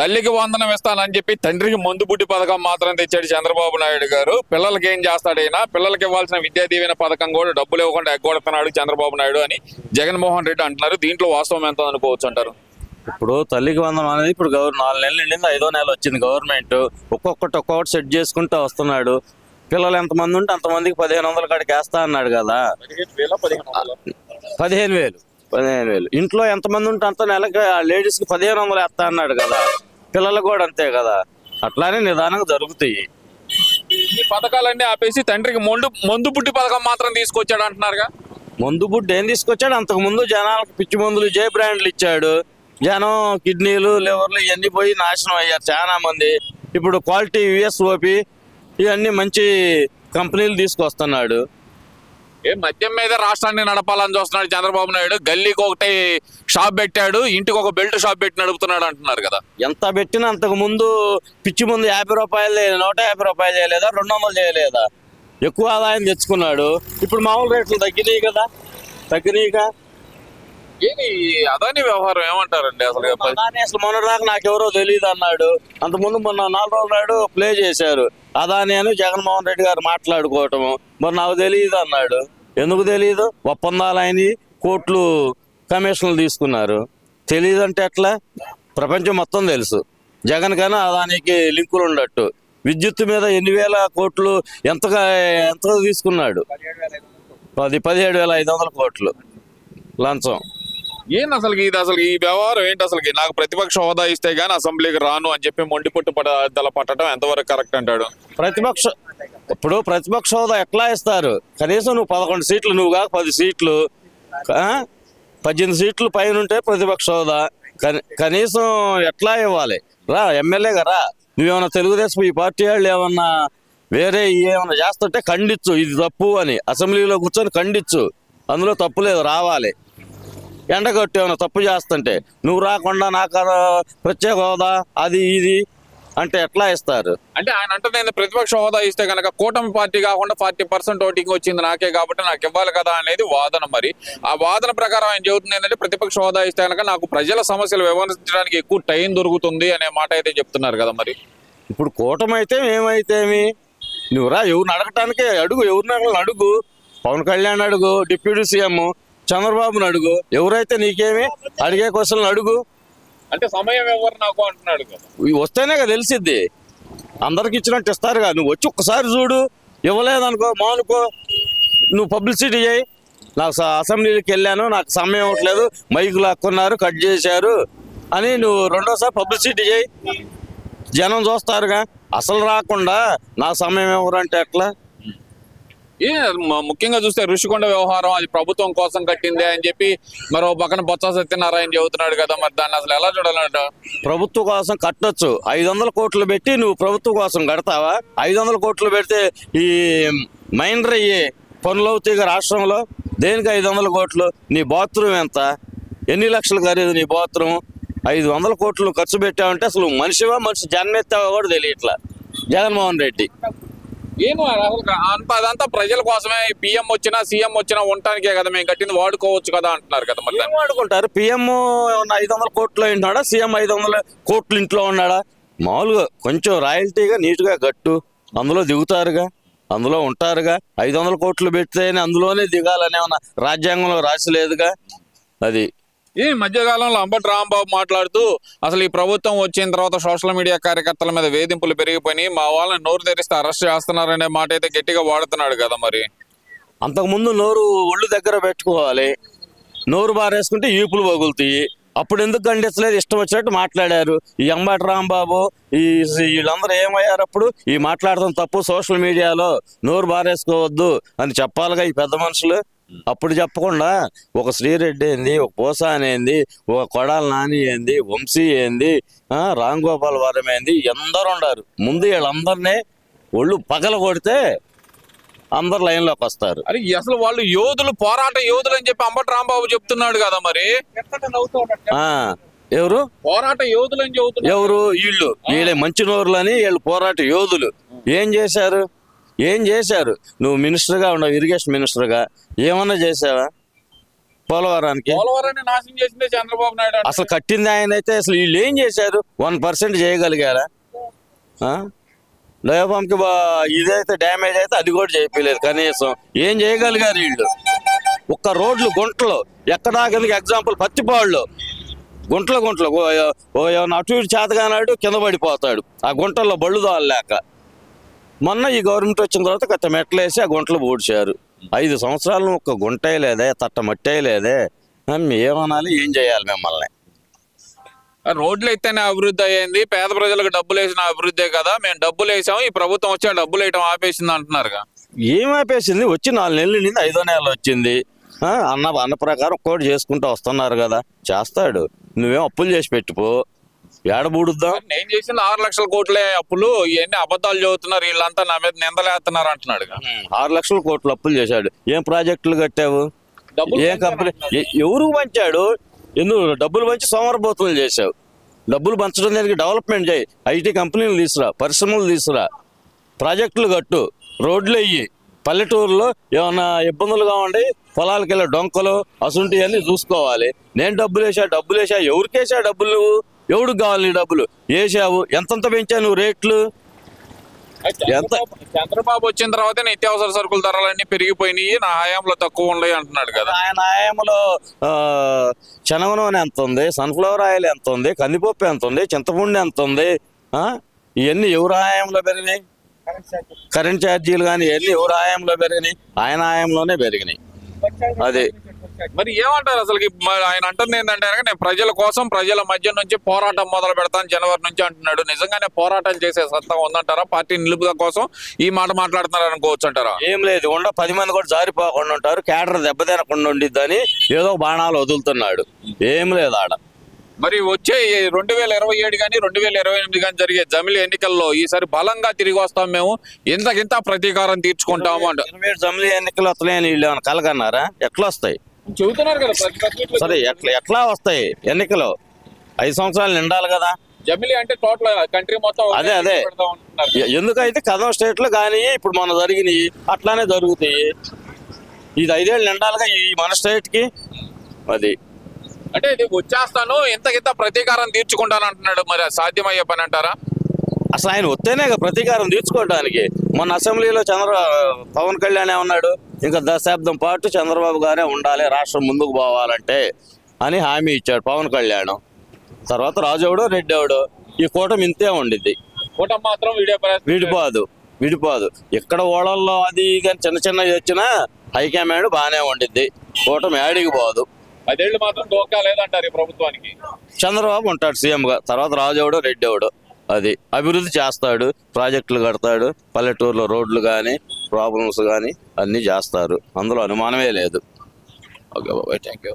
తల్లికి వందనం ఇస్తానని చెప్పి తండ్రికి మందు బుడ్డి పథకం మాత్రం తెచ్చాడు చంద్రబాబు నాయుడు గారు. పిల్లలకి ఏం చేస్తాడైనా పిల్లలకి ఇవ్వాల్సిన విద్యా దీవెన పథకం కూడా డబ్బులు ఇవ్వకుండా ఎగ్గొడుతున్నాడు చంద్రబాబు నాయుడు అని జగన్మోహన్ రెడ్డి అంటున్నారు. దీంట్లో వాస్తవం ఎంత అనుకోవచ్చు అంటారు? ఇప్పుడు తల్లికి వందనం అనేది ఇప్పుడు గవర్ నాలుగు నెలలు నిండింది ఐదో నెల వచ్చింది గవర్నమెంట్. ఒక్కొక్కటి ఒక్కొక్కటి సెట్ చేసుకుంటూ వస్తున్నాడు. పిల్లలు ఎంతమంది ఉంటే అంతమందికి పదిహేను వందల కాడికి వేస్తా అన్నాడు కదా. పదిహేను వేలు. పదిహేను వేలు. ఇంట్లో ఎంతమంది ఉంటే అంత నెలకి ఆ లేడీస్కి పదిహేను వందలు వేస్తా అన్నాడు కదా. పిల్లలకు కూడా అంతే కదా. అట్లానే నిదానంగా జరుగుతాయి. ఈ పథకాలన్నీ ఆపేసి తండ్రికి మొండు మందు బుడ్డి పథకం మాత్రం తీసుకొచ్చాడు అంటున్నారుగా? మందు బుడ్డు ఏం తీసుకొచ్చాడు? అంతకు ముందు జనాలకు పిచ్చి మందులు జే బ్రాండ్లు ఇచ్చాడు. జనం కిడ్నీలు లివర్లు ఇవన్నీ పోయి నాశనం అయ్యారు చాలా మంది. ఇప్పుడు క్వాలిటీ యుఎస్ఓపి ఇవన్నీ మంచి కంపెనీలు తీసుకొస్తున్నాడు. ఏ మద్యం మీద రాష్ట్రాన్ని నడపాలని చూస్తున్నాడు చంద్రబాబు నాయుడు. గల్లీకి ఒకటి షాప్ పెట్టాడు ఇంటికి ఒక బెల్ట్ షాప్ పెట్టి నడుపుతున్నాడు అంటున్నారు కదా. ఎంత పెట్టినా అంతకు ముందు పిచ్చి ముందు యాభై రూపాయలు నూట యాభై రూపాయలు చేయలేదా రెండు వందలు చేయలేదా? ఎక్కువ ఆదాయం తెచ్చుకున్నాడు. ఇప్పుడు మామూలు రేట్లు తగ్గినాయి కదా. తగ్గినాయిగా. ఏంటి అదాని వ్యవహారం ఏమంటారండి అసలు? అదాని అసలు మొన్నటిదాకా నాకెవరో తెలియదు అన్నాడు. అంతకుముందు మొన్న నాలుగు రోజుల నాడు ప్లే చేశారు. అదాని అని జగన్మోహన్ రెడ్డి గారు మాట్లాడుకోవటము మరి నాకు తెలియదు అన్నాడు. ఎందుకు తెలియదు ఒప్పందాలు అయినవి కోట్లు కమిషన్లు తీసుకున్నారు. తెలియదంటే ఎట్లా? ప్రపంచం మొత్తం తెలుసు. జగన్ కన్నా అదానికి లింకులు ఉండట్టు విద్యుత్ మీద ఎన్ని వేల కోట్లు ఎంతగా ఎంత తీసుకున్నాడు? పది పదిహేడు వేల ఐదు వందల కోట్లు లంచం. ఏంది అసలు ఇది? అసలు ఈ వ్యవహారం ఏంటి అసలు నాకు ప్రతిపక్ష హోదా ఇస్తే గానీ అసెంబ్లీకి రాను అని చెప్పి మొండి పుట్టు పట్టదల పట్టడం ఎంతవరకు కరెక్ట్ అంటాడు? ప్రతిపక్ష ఇప్పుడు ప్రతిపక్ష హోదా ఎట్లా ఇస్తారు? కనీసం నువ్వు పదకొండు సీట్లు నువ్వు కాక పది సీట్లు పద్దెనిమిది సీట్లు పైన ఉంటే ప్రతిపక్ష హోదా. కనీసం ఎట్లా ఇవ్వాలి? రా ఎమ్మెల్యేగా రా. నువ్వేమన్నా తెలుగుదేశం ఈ పార్టీ వాళ్ళు ఏమన్నా వేరే ఏమన్నా చేస్తుంటే ఖండించు ఇది తప్పు అని. అసెంబ్లీలో కూర్చొని ఖండించు అందులో తప్పు లేదు రావాలి. ఎండగొట్టి ఏమైనా తప్పు చేస్తుంటే నువ్వు రాకుండా నాకు ప్రత్యేక హోదా అది ఇది అంటే ఎట్లా ఇస్తారు? అంటే ఆయన అంటే నేను ప్రతిపక్ష హోదా ఇస్తే కనుక కూటమి పార్టీ కాకుండా ఫార్టీ పర్సెంట్ ఓటింగ్ వచ్చింది నాకే కాబట్టి నాకు ఇవ్వాలి కదా అనేది వాదన మరి. ఆ వాదన ప్రకారం ఆయన చెబుతుంది ఏంటంటే ప్రతిపక్ష హోదా ఇస్తే కనుక నాకు ప్రజల సమస్యలు వివరించడానికి ఎక్కువ టైం దొరుకుతుంది అనే మాట అయితే చెప్తున్నారు కదా మరి. ఇప్పుడు కూటమి అయితే ఏమైతేమి? నువ్వు రా ఎవరిని అడగటానికే అడుగు ఎవరిని అడుగు. పవన్ కళ్యాణ్ అడుగు డిప్యూటీ సీఎం. చంద్రబాబుని అడుగు. ఎవరైతే నీకేమి అడిగే క్వశ్చన్లు అడుగు. అంటే సమయం ఎవరు నాకు అంటున్నాడు కదా. ఇవి వస్తేనే కదా తెలిసిద్ది. అందరికి ఇచ్చినట్టు ఇస్తారుగా నువ్వు వచ్చి ఒక్కసారి చూడు. ఇవ్వలేదనుకో మానుకో. నువ్వు పబ్లిసిటీ చేయి. నాకు అసెంబ్లీకి వెళ్ళాను. నాకు సమయం ఇవ్వట్లేదు. మైకు లాక్కున్నారు కట్ చేశారు అని నువ్వు రెండోసారి పబ్లిసిటీ చేయి. జనం చూస్తారుగా. అసలు రాకుండా నా సమయం ఎవరంటే ఎట్లా? ఏ ముఖ్యంగా చూస్తే ఋషికొండ వ్యవహారం అది ప్రభుత్వం కోసం కట్టిందే అని చెప్పి మరో పక్కన బొత్స సత్యనారాయణ చెబుతున్నాడు కదా మరి దాన్ని అసలు ఎలా చూడాలంట? ప్రభుత్వం కోసం కట్టొచ్చు. ఐదు వందల కోట్లు పెట్టి నువ్వు ప్రభుత్వం కోసం కడతావా? ఐదు వందల కోట్లు పెడితే ఈ మైనర్ అయ్యే పనులు అవుతాయి రాష్ట్రంలో? దేనికి ఐదు వందల కోట్లు? నీ బాత్రూమ్ ఎంత? ఎన్ని లక్షలు ఖరీదు నీ బాత్రూమ్? ఐదు వందల కోట్లు ఖర్చు పెట్టావంటే అసలు మనిషివా మనిషి జన్మెత్తావా కూడా తెలియట్లా. జగన్మోహన్ రెడ్డి. ఏమో అదంతా ప్రజల కోసమే. పిఎం వచ్చినా సీఎం వచ్చినా ఉండటానికే కదా మేము కట్టింది. వాడుకోవచ్చు కదా అంటున్నారు కదా ఏం వాడుకుంటారు? పిఎం ఐదు వందల కోట్లు ఉన్నాడా? సీఎం ఐదు వందల కోట్లు ఇంట్లో ఉన్నాడా? మామూలుగా కొంచెం రాయల్టీగా నీట్గా గట్టు అందులో దిగుతారుగా. అందులో ఉంటారుగా. ఐదు వందల కోట్లు పెడితేనే అందులోనే దిగాలని ఏమన్నా రాజ్యాంగంలో రాసి లేదుగా. అది ఈ మధ్యకాలంలో అంబటి రాంబాబు మాట్లాడుతూ అసలు ఈ ప్రభుత్వం వచ్చిన తర్వాత సోషల్ మీడియా కార్యకర్తల మీద వేధింపులు పెరిగిపోయి మా వాళ్ళని నోరు తెరిస్తే అరెస్ట్ చేస్తున్నారనే మాట అయితే గట్టిగా వాడుతున్నాడు కదా మరి. అంతకుముందు నోరు ఒళ్ళు దగ్గర పెట్టుకోవాలి నోరు బారేసుకుంటే ఈపులు పగులుతాయి. అప్పుడు ఎందుకు ఖండించలేదు ఇష్టం వచ్చినట్టు మాట్లాడారు. ఈ అంబటి రాంబాబు ఈ వీళ్ళందరూ ఏమయ్యారు అప్పుడు? ఈ మాట్లాడటం తప్పు సోషల్ మీడియాలో నోరు బారేసుకోవద్దు అని చెప్పాలిగా ఈ పెద్ద మనుషులు. అప్పుడు చెప్పకుండా ఒక శ్రీరెడ్డి ఏంది ఒక పోసాని ఏంది ఒక కొడాల నాని ఏంది వంశీ ఏంది ఆ, రామ్ గోపాల్ వరం ఏంది ఎందరు ఉండారు ముందు వీళ్ళందరినీ ఒళ్ళు పగల కొడితే అందరు లైన్లోకి వస్తారు. అరే అసలు వాళ్ళు యోధులు పోరాట యోధులు అని చెప్పి అంబటి రాంబాబు చెప్తున్నాడు కదా మరి. ఎవరు? పోరాట యోధులు అని చెబుతున్నాడు. ఎవరు? వీళ్ళు. వీళ్ళే మంచి నోరులని వీళ్ళు పోరాట యోధులు. ఏం చేశారు? ఏం చేశారు? నువ్వు మినిస్టర్గా ఉన్నావు ఇరిగేషన్ మినిస్టర్గా. ఏమన్నా చేసావా పోలవరానికి? పోలవరాన్ని నాశనం చేసిందే చంద్రబాబు నాయుడు. అసలు కట్టింది ఆయన అయితే అసలు వీళ్ళు ఏం చేశారు? One percent చేయగలిగారా? డయాఫామ్కి బా ఇదైతే డ్యామేజ్ అయితే అది కూడా చేయలేదు కనీసం. ఏం చేయగలిగారు వీళ్ళు? ఒక్క రోడ్లు గుంటలు. ఎక్కడ కిందకి ఎగ్జాంపుల్ పత్తిపాళ్ళు గుంటలు గుంటలు. అటు ఇటు చేతగానాడు కింద పడిపోతాడు. ఆ గుంటల్లో బళ్ళు దాలేక మొన్న ఈ గవర్నమెంట్ వచ్చిన తర్వాత కొత్త మెట్లేసి ఆ గుంటలు పూడ్చారు. ఐదు సంవత్సరాలు ఒక్క గుంటే లేదే తట్ట మట్టే లేదే. ఏమనాలి ఏం చేయాలి మిమ్మల్ని? రోడ్లు అయితేనే అభివృద్ధి అయ్యింది పేద ప్రజలకు డబ్బులు వేసిన అభివృద్ధే కదా మేము డబ్బులు వేసాం ఈ ప్రభుత్వం వచ్చి డబ్బులు వేయటం ఆపేసింది అంటున్నారుగా. ఏం ఆపేసింది? వచ్చి నాలుగు నెలలు నింది ఐదో నెల వచ్చింది. అన్న అన్న ప్రకారం ఒక్కోటి చేసుకుంటూ వస్తున్నారు కదా చేస్తాడు. నువ్వేం అప్పులు చేసి పెట్టుకో. ఏడబూడుద్దాం నేను చేసింది ఆరు లక్షల కోట్లే అప్పులు ఇవన్నీ అబద్ధాలు చదువుతున్నారు వీళ్ళంతా నా మీద నిందలేస్తున్నారు అంటున్నాడుగా ఆరు లక్షల కోట్లు అప్పులు చేశాడు. ఏం ప్రాజెక్టులు కట్టావు? ఏ కంపెనీ? ఎ- ఎవరికి పంచాడు? ఎందుకు డబ్బులు పంచి సోమరపోతులు చేశావు? డబ్బులు పంచడం దానికి? డెవలప్మెంట్ చేయి. ఐటీ కంపెనీలు తీసురా పరిశ్రమలు తీసురా. ప్రాజెక్టులు కట్టు. రోడ్లు వెయ్యి పల్లెటూరులో ఏమన్నా ఇబ్బందులుగా ఉండి పొలాలకి వెళ్ళే డొంకలు అసుంటి అన్ని చూసుకోవాలి. నేను డబ్బులు వేసా డబ్బులు వేసా ఎవరికి వేసా డబ్బులు నువ్వు? ఎవరికి కావాలి డబ్బులు? వేసావు ఎంతంత పెంచావు నువ్వు రేట్లు? చంద్రబాబు- చంద్రబాబు వచ్చిన తర్వాత నిత్యావసర సరుకుల ధరలన్నీ పెరిగిపోయినాయి. నా హయాంలో తక్కువ ఉన్నాయి అంటున్నాడు కదా. ఆయన ఆయంలో శనగ నూనె ఎంత ఉంది? సన్ఫ్లవర్ ఆయిల్ ఎంత ఉంది? కందిపప్పు ఎంత ఉంది? చింతపండు ఎంత ఉంది? ఆ? ఇవన్నీ ఎవరు ఆయంలో పెరిగినాయి? కరెంట్ ఛార్జీలు కానీ ఇవన్నీ ఎవరు ఆయంలో పెరిగినాయి? ఆయన ఆయంలోనే పెరిగినాయి. అది మరి ఏమంటారు అసలు ఆయన అంటుంది ఏంటంటే నేను ప్రజల కోసం ప్రజల మధ్య నుంచి పోరాటం మొదలు పెడతాను జనవరి నుంచి అంటున్నాడు. నిజంగానే పోరాటం చేసే సత్తా ఉందంటారా? పార్టీ నిలుపుదల కోసం ఈ మాట మాట్లాడుతున్నారు అనుకోవచ్చు అంటారా? ఏం లేదు ఉండ పది మంది కూడా జారిపోకుండా ఉంటారు. క్యాడర్ దెబ్బతినకుండా ఉండిద్దని ఏదో బాణాలు వదులుతున్నాడు. ఏం లేదు ఆడ. మరి వచ్చే రెండు వేల ఇరవై ఏడు కానీ రెండు వేల ఇరవై ఎనిమిది కానీ జరిగే జమిలి ఎన్నికల్లో ఈసారి బలంగా తిరిగి వస్తాం మేము. ఇంతకింత ప్రతీకారం తీర్చుకుంటాము అంట. జమిలీ ఎన్నికలు వస్తున్నాయని వీళ్ళు ఏమైనా కలగన్నారా? ఎట్లా వస్తాయి? చెబుతున్నారు కదా సరే ఎట్లా ఎట్లా వస్తాయి ఎన్నికలు? ఐదు సంవత్సరాలు నిండాలి కదా. జమిలి అంటే టోటల్ కంట్రీ మొత్తం అదే, అదే. ఎందుకైతే కథం స్టేట్లు కానీ ఇప్పుడు మన జరిగినాయి అట్లానే జరుగుతాయి. ఇది ఐదేళ్ళు నిండాలిగా ఈ మన స్టేట్కి అది. అంటే ఇది వచ్చేస్తాను ఇంతకింత ప్రతీకారం తీర్చుకుంటాను అంటున్నాడు మరి సాధ్యమయ్యే పని అంటారా? అసలు ఆయన వస్తేనే ప్రతీకారం తీర్చుకోవడానికి మొన్న అసెంబ్లీలో చంద్ర పవన్ కళ్యాణ్ ఉన్నాడు. ఇంకా దశాబ్దం పాటు చంద్రబాబు గారే ఉండాలి రాష్ట్రం ముందుకు పోవాలంటే అని హామీ ఇచ్చాడు పవన్ కళ్యాణ్. తర్వాత రాజవుడు రెడ్డవుడు. ఈ కూటమి ఇంతే ఉండిద్ది. కూటమి మాత్రం విడిపోదు విడిపోదు. ఎక్కడ ఓడల్లో అది కానీ చిన్న చిన్నవి వచ్చినా హైకమాండ్ బాగానే ఉండిద్ది. కూటమి యాడికి పోదు. పదేళ్ళు మాత్రం డోకా లేదంటారు ఈ ప్రభుత్వానికి. చంద్రబాబు ఉంటాడు సీఎంగా తర్వాత రాజవుడు రెడ్డవుడు. అది అభివృద్ధి చేస్తాడు ప్రాజెక్టులు కడతాడు పల్లెటూరులో రోడ్లు కానీ ప్రాబ్లమ్స్ కానీ అన్నీ చేస్తారు. అందులో అనుమానమే లేదు. ఓకే బాబాయ్ థ్యాంక్ యూ